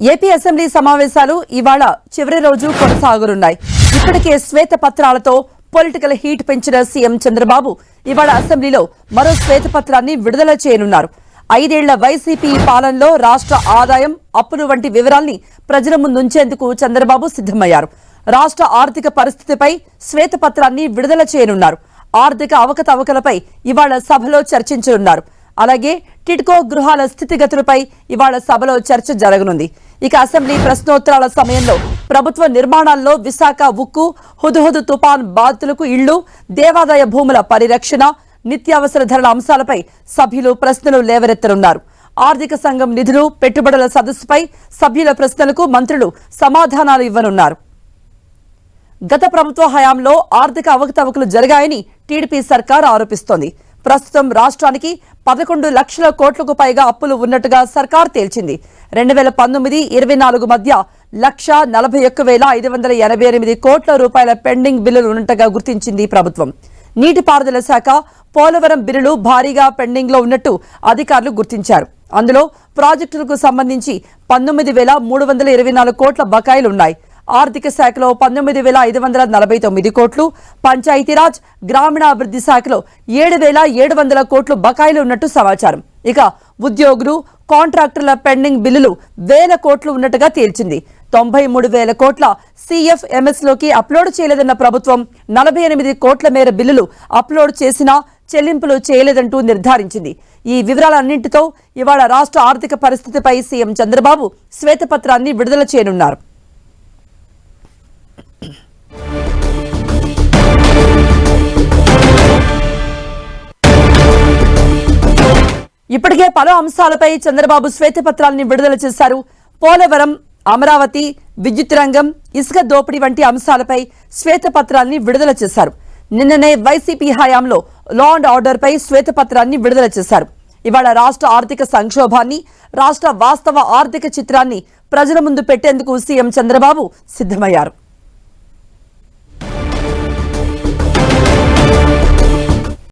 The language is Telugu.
ఏపీ అసెంబ్లీ సమావేశాలు ఇవాళ చివరి రోజు కొనసాగనున్నాయి. ఇప్పటికే శ్వేత పత్రాలతో పొలిటికల్ హీట్ పెంచిన సీఎం చంద్రబాబు ఇవాళ అసెంబ్లీలో మరో శ్వేత పత్రాన్ని విడుదల చేయనున్నారు. ఐదేళ్ళ వైసీపీ పాలనలో రాష్ట్ర ఆదాయం అప్పులు వంటి వివరాల్ని ప్రజల ముందుంచేందుకు చంద్రబాబు సిద్దమయ్యారు రాష్ట్ర ఆర్థిక పరిస్థితిపై శ్వేతపత్రాన్ని విడుదల చేయనున్నారు. ఆర్థిక అవకతవకలపై ఇవాళ సభలో చర్చించనున్నారు. అలాగే టిడ్కో గృహాల స్థితిగతులపై ఇవాళ సభలో చర్చ జరగనుంది. ఇక అసెంబ్లీ ప్రశ్నోత్తరాల సమయంలో ప్రభుత్వ నిర్మాణాల్లో విశాఖ ఉక్కు హుదుహుదు తుపాన్ బాధితులకు ఇళ్ళు దేవాదాయ భూముల పరిరక్షణ నిత్యావసర ధరల అంశాలపై సభ్యులు ప్రశ్నలు లేవనెత్తనున్నారు. ఆర్థిక సంఘం నిధులు పెట్టుబడుల సదస్సుపై సభ్యుల ప్రశ్నలకు మంత్రులు సమాధానాలు ఇవ్వనున్నారు. గత ప్రభుత్వ హయాంలో ఆర్థిక అవకతవకలు జరిగాయని టీడీపీ సర్కార్ ఆరోపిస్తోంది. ప్రస్తుతం రాష్ట్రానికి పదకొండు లక్షల కోట్లకు పైగా అప్పులు ఉన్నట్టుగా సర్కార్ తేల్చింది. రెండు వేల పంతొమ్మిది ఇరవై నాలుగు మధ్య లక్ష నలభై ఒక్క వేల ఐదు వందల ఎనభై ఎనిమిది కోట్ల రూపాయల పెండింగ్ బిల్లులు ఉన్నట్టుగా గుర్తించింది ప్రభుత్వం. నీటిపారుదల శాఖ పోలవరం బిల్లులు భారీగా పెండింగ్లో ఉన్నట్టు అధికారులు గుర్తించారు. అందులో ప్రాజెక్టులకు సంబంధించి పంతొమ్మిది వేల మూడు వందల ఇరవై నాలుగు కోట్ల బకాయిలున్నాయి ఆర్థిక శాఖలో పంతొమ్మిది వేల ఐదు వందల నలభై తొమ్మిది కోట్లు పంచాయతీరాజ్ గ్రామీణాభివృద్ధి శాఖలో ఏడు వేల ఏడు వందల కోట్లు బకాయిలు ఉన్నట్టు సమాచారం. ఇక ఉద్యోగులు కాంట్రాక్టర్ల పెండింగ్ బిల్లులు వేల కోట్లు ఉన్నట్టుగా తేల్చింది. తొంభై మూడు వేల కోట్ల సిఎఫ్ఎంఎస్లోకి అప్లోడ్ చేయలేదన్న ప్రభుత్వం నలభై ఎనిమిది కోట్ల మేర బిల్లులు అప్లోడ్ చేసినా చెల్లింపులు చేయలేదంటూ నిర్ధారించింది. ఈ వివరాలన్నింటితో ఇవాళ రాష్ట్ర ఆర్థిక పరిస్థితిపై సీఎం చంద్రబాబు శ్వేతపత్రాన్ని విడుదల చేయనున్నారు. ఇప్పటికే పలు అంశాలపై చంద్రబాబు శ్వేతపత్రాలని విడుదల చేశారు. పోలవరం అమరావతి విద్యుత్ రంగం ఇసుక దోపిడీ వంటి అంశాలపై శ్వేతపత్రాన్ని విడుదల చేశారు. నిన్ననే వైసీపీ హయాంలో లా అండ్ ఆర్డర్పై శ్వేతపత్రాన్ని విడుదల చేశారు. ఇవాళ రాష్ట్ర ఆర్థిక సంక్షోభాన్ని రాష్ట్ర వాస్తవ ఆర్థిక చిత్రాన్ని ప్రజల ముందు పెట్టేందుకు సీఎం చంద్రబాబు సిద్ధమయ్యారు.